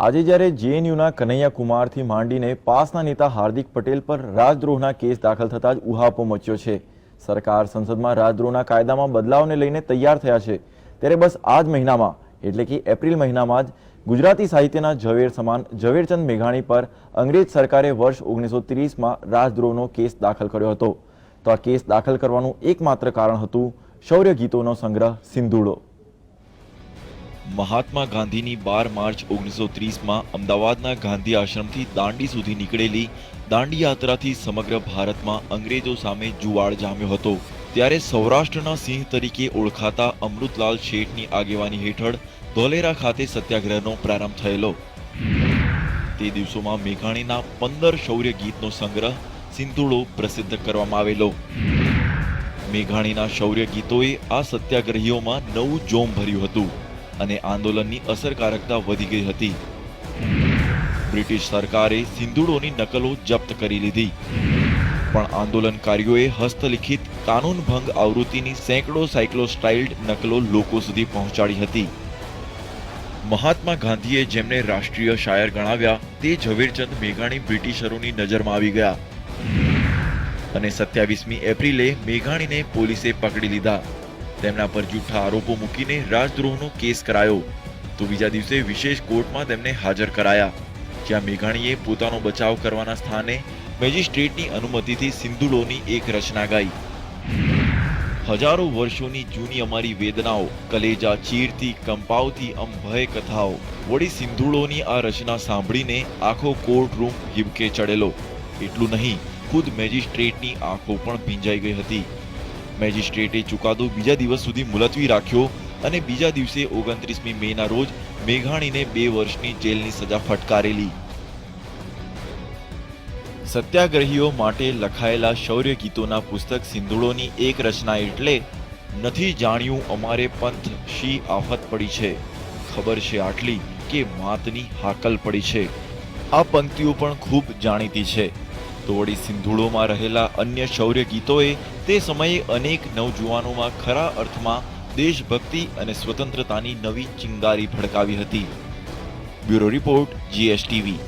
આજે જ્યારે જેએનયુના કનૈયા કુમારથી માંડીને પાસના નેતા હાર્દિક પટેલ પર રાજદ્રોહના કેસ દાખલ થતાં જ ઉહાપો મચ્યો છે. સરકાર સંસદમાં રાજદ્રોહના કાયદામાં બદલાવને લઈને તૈયાર થયા છે. ત્યારે બસ આ જ મહિનામાં, એટલે કે એપ્રિલ મહિનામાં જ, ગુજરાતી સાહિત્યના ઝવેર સમાન ઝવેરચંદ મેઘાણી પર અંગ્રેજ સરકારે વર્ષ ઓગણીસો ત્રીસમાં રાજદ્રોહનો કેસ દાખલ કર્યો હતો. તો આ કેસ દાખલ કરવાનું એકમાત્ર કારણ હતું શૌર્ય ગીતોનો સંગ્રહ સિંધુડો. મહાત્મા ગાંધીની બાર માર્ચ ઓગણીસો ત્રીસમાં અમદાવાદના ગાંધી આશ્રમથી દાંડી સુધી નીકળેલી દાંડી યાત્રાથી સમગ્ર ભારતમાં અંગ્રેજો સામે જુવાળ જામ્યો હતો. ત્યારે સૌરાષ્ટ્રના સિંહ તરીકે ઓળખાતા અમૃતલાલ શેઠની આગેવાની હેઠળ ધોલેરા ખાતે સત્યાગ્રહનો પ્રારંભ થયેલો. તે દિવસોમાં મેઘાણીના પંદર શૌર્ય ગીતનો સંગ્રહ સિંધુડો પ્રસિદ્ધ કરવામાં આવેલો. મેઘાણીના શૌર્ય ગીતોએ આ સત્યાગ્રહીઓમાં નવું જોમ ભર્યું હતું. અને આંદોલનની અસરકારકતા વધી ગઈ હતી. બ્રિટિશ સરકારે સિંધુડોની નકલો જપ્ત કરી લીધી. પણ આંદોલનકારીઓએ હસ્તલિખિત કાનૂનભંગ આવૃત્તિની સેંકડો સાયક્લોસ્ટાઇલ્ડ નકલો લોકો સુધી પહોંચાડી હતી. મહાત્મા ગાંધીએ જેમને રાષ્ટ્રીય શાયર ગણાવ્યા તે ઝવેરચંદ મેઘાણી બ્રિટિશરોની નજરમાં આવી ગયા. અને સત્યાવીસમી એપ્રિલે મેઘાણીને પોલીસે પકડી લીધા. તેમના પર જૂઠા આરોપો મૂકીને રાજદ્રોહનો કેસ કરાયો. તો બીજા દિવસે વિશેષ કોર્ટમાં તેમને હાજર કરાયા, જ્યાં મેઘાણીએ પોતાનો બચાવ કરવાના સ્થાને મેજિસ્ટ્રેટની અનુમતિથી સિંધુડોની એક રચના ગાઈ. હજારો વર્ષોની જૂની અમારી વેદનાઓ, કલેજા, ચીરથી કંપાવતી અમ ભય કથાઓ, વળી સિંધુડોની આ રચના સાંભળીને આખો કોર્ટ રૂમ હિબકે ચડેલો. એટલું નહીં, ખુદ મેજિસ્ટ્રેટની આંખો પણ ભીંજાઈ ગઈ હતી. મેજિસ્ટ્રેટે ચુકાદો બીજા દિવસ સુધી મુલતવી રાખ્યો અને બીજા દિવસે ઓગણત્રીસમી મેના રોજ મેઘાણીને બે વર્ષની જેલની સજા ફટકારેલી. સત્યાગ્રહીઓ માટે લખાયેલા શૌર્ય ગીતોના પુસ્તક સિંધુડોની એક રચના એટલે નથી જાણ્યું અમારે પંથ શી આફત પડી છે. ખબર છે આટલી કે માતની હાકલ પડી છે. આ પંક્તિઓ પણ ખૂબ જાણીતી છે. તો વળી સિંધુડોમાં રહેલા અન્ય શૌર્ય ગીતોએ તે સમયે અનેક નવજુવાનોમાં ખરા અર્થમાં દેશભક્તિ અને સ્વતંત્રતાની નવી ચિંગારી ભડકાવી હતી. Bureau report, GSTV.